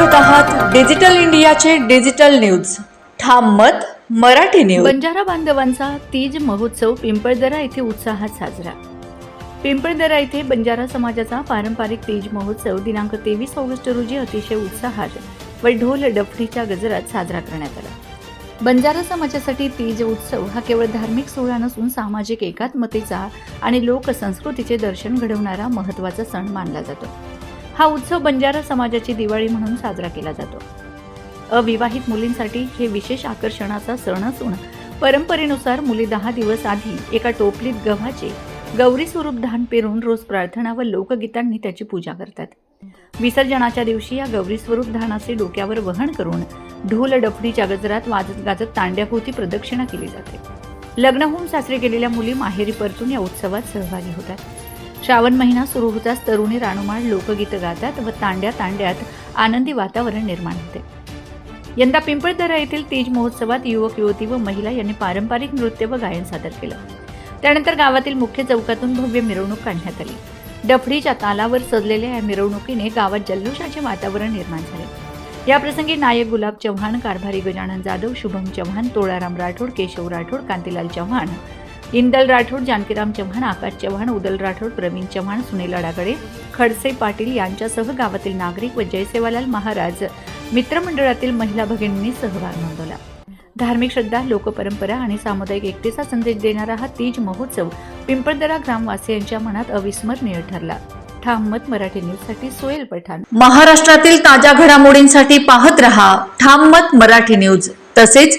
Digital इंडियाचे digital news. ठाम मत मराठी न्यूज. बंजारा बांधवांचा तीज महोत्सव पिंपळदरा येथे उत्साहात साजरा. पिंपळदरा येथे बंजारा समाजाचा पारंपरिक तीज महोत्सव दिनांक तेवीस ऑगस्ट रोजी अतिशय उत्साहात व ढोल डफडीच्या गजरात साजरा करण्यात आला. बंजारा समाजासाठी तीज उत्सव हा केवळ धार्मिक सोहळा नसून सामाजिक एकात्मतेचा आणि लोकसंस्कृतीचे दर्शन घडवणारा महत्त्वाचा सण मानला जातो. हा उत्सव बंजारा समाजाची दिवाळी म्हणून साजरा केला जातो. अविवाहित मुलींसाठी हे विशेष आकर्षणाचा सण असून परंपरेनुसार मुली दहा दिवस आधी एका टोपलीत गव्हाचे गौरी स्वरूप धान पेरून रोज प्रार्थना व लोकगीतांनी त्याची पूजा करतात. विसर्जनाच्या दिवशी या गौरी स्वरूप धानाचे डोक्यावर वहन करून ढोल डफडीच्या गजरात वाजत गाजत तांड्याभोवती प्रदक्षिणा केली जाते. लग्न होऊन सासरे गेलेल्या मुली माहेरी परतून या उत्सवात सहभागी होतात. श्रावण महिना सुरू होताच तरुणी रानुमाळ लोकगीतं गातात व तांड्या तांड्यात आनंदी वातावरण निर्माण होते. यंदा पिंपळदरा येथील तीज महोत्सवात युवक युवती व महिला यांनी पारंपरिक नृत्य व गायन सादर केलं. त्यानंतर गावातील मुख्य चौकातून भव्य मिरवणूक काढण्यात आली. डफडीच्या तालावर सजलेल्या या मिरवणुकीने गावात जल्लोषाचे वातावरण निर्माण झाले. याप्रसंगी नायक गुलाब चव्हाण कारभारी गजानन जाधव शुभम चव्हाण तोळाराम राठोड केशव राठोड कांतीलाल चव्हाण इंदल राठोड जानकीराम चव्हाण आकाश चव्हाण उदल राठोड प्रवीण चव्हाण सुनील अडागडे खडसे पाटील यांच्यासह गावातील नागरिक व जयसेवालाल महाराज मित्रमंडळातील महिला भगिनींनी सहभाग नोंदवला. धार्मिक श्रद्धा लोकपरंपरा आणि सामुदायिक एकतेचा संदेश देणारा हा तीज महोत्सव पिंपळदरा ग्रामवासियांच्या मनात अविस्मरणीय ठरला. ठाम मत मराठी न्यूजसाठी सोयल पठाण. महाराष्ट्रातील ताज्या घडामोडींसाठी पाहत रहा ठाम मत मराठी न्यूज. तसेच